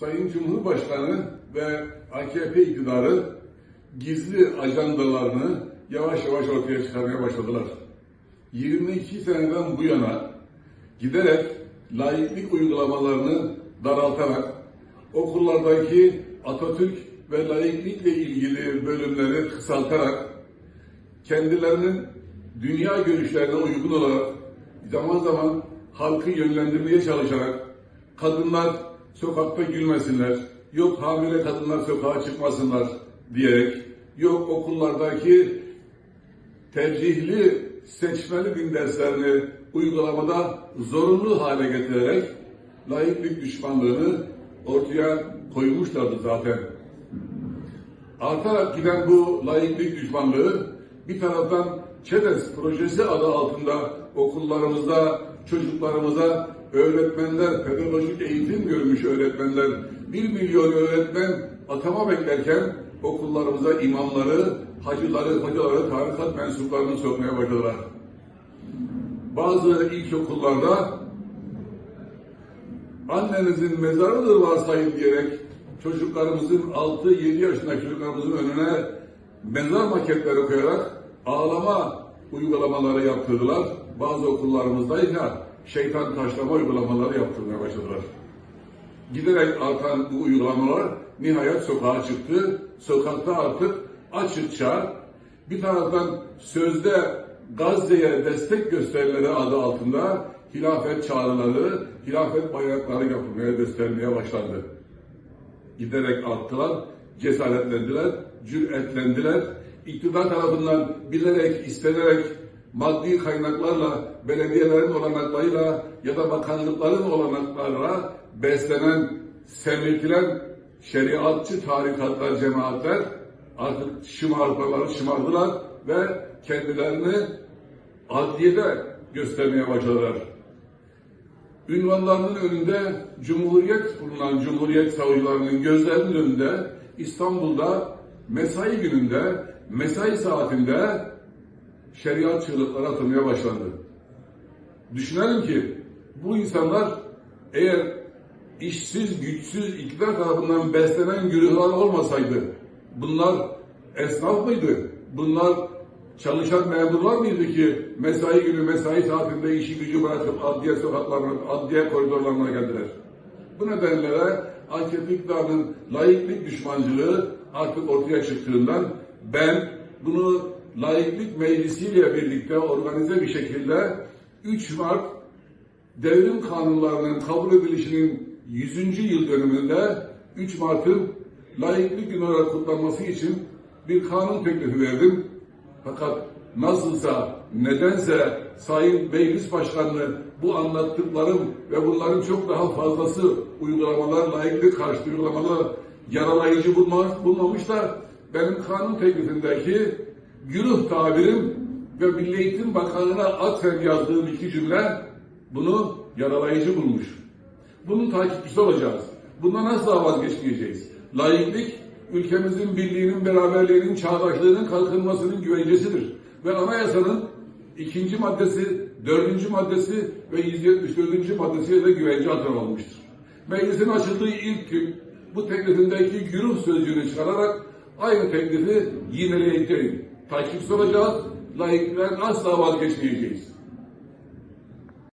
Sayın Cumhurbaşkanı ve AKP iktidarı gizli ajandalarını yavaş yavaş ortaya çıkarmaya başladılar. 22 seneden bu yana giderek laiklik uygulamalarını daraltarak okullardaki Atatürk ve laiklikle ilgili bölümleri kısaltarak kendilerinin dünya görüşlerine uygun olarak zaman zaman halkı yönlendirmeye çalışarak kadınlar sokakta gülmesinler, yok hamile kadınlar sokağa çıkmasınlar diyerek, yok okullardaki tercihli seçmeli din derslerini uygulamada zorunlu hale getirerek laiklik düşmanlığını ortaya koymuşlardı zaten. Artarak giden bu laiklik düşmanlığı bir taraftan ÇEDES projesi adı altında okullarımızda çocuklarımıza öğretmenler, pedagojik eğitim görmüş öğretmenler, bir milyon öğretmen atama beklerken okullarımıza imamları, hacıları, hocaları, tarikat mensuplarını sokmaya başladılar. Bazı ilkokullarda annenizin mezarıdır varsayın diyerek çocuklarımızın 6-7 yaşındaki çocuklarımızın önüne mezar maketleri koyarak ağlama uygulamaları yaptırdılar. Bazı okullarımızda ise şeytan taşlama uygulamaları yaptırmaya başladılar. Giderek artan bu uygulamalar nihayet sokağa çıktı. Sokakta artık açıkça bir taraftan sözde Gazze'ye destek gösterileri adı altında hilafet çağrıları, hilafet bayrakları yapılmaya göstermeye başlandı. Giderek arttılar, cesaretlendiler, cüretlendiler. İktidar tarafından bilerek, istenerek maddi kaynaklarla, belediyelerin olanaklarıyla ya da bakanlıkların olanaklarla beslenen, semirtilen şeriatçı tarikatlar, cemaatler artık şımartmaları şımardılar ve kendilerini adliyede göstermeye başladılar. Ünvanlarının önünde Cumhuriyet bulunan Cumhuriyet savcılarının gözlerinin önünde İstanbul'da mesai gününde, mesai saatinde şeriat çığlıkları atılmaya başlandı. Düşünelim ki bu insanlar eğer işsiz, güçsüz, iktidar tarafından beslenen güruhlar olmasaydı bunlar esnaf mıydı? Bunlar çalışan memurlar mıydı ki mesai günü, mesai saatinde işi gücü bırakıp adliye sokaklarına, adliye koridorlarına geldiler? Bu nedenle de AKP iktidarının laiklik düşmancılığı artık ortaya çıktığından ben bunu laiklik meclisiyle birlikte organize bir şekilde 3 Mart devrim kanunlarının kabul edilişinin 100. yıl dönümünde 3 Mart'ın laiklik günü olarak kutlanması için bir kanun teklifi verdim. Fakat nasılsa, nedense Sayın Meclis Başkanı bu anlattıklarım ve bunların çok daha fazlası uygulamalar, laiklik karşıtı uygulamalar yaralayıcı bulma, bulmamış da benim kanun teklifindeki güruh tabirim ve Milli Eğitim Bakanı'na atfen yazdığım iki cümle bunu yaralayıcı bulmuş. Bunun takipçisi olacağız. Bundan asla vazgeçmeyeceğiz. Laiklik, ülkemizin birliğinin, beraberliğinin, çağdaşlığının kalkınmasının güvencesidir. Ve anayasanın ikinci maddesi, dördüncü maddesi ve 174. maddesiyle de güvence altına alınmıştır. Meclisin açıldığı ilk gün bu teklifindeki güruh sözcüğünü çıkararak aynı teklifi yineleyeceğim. Takipçisi olacağız, laiklikten asla vazgeçmeyeceğiz.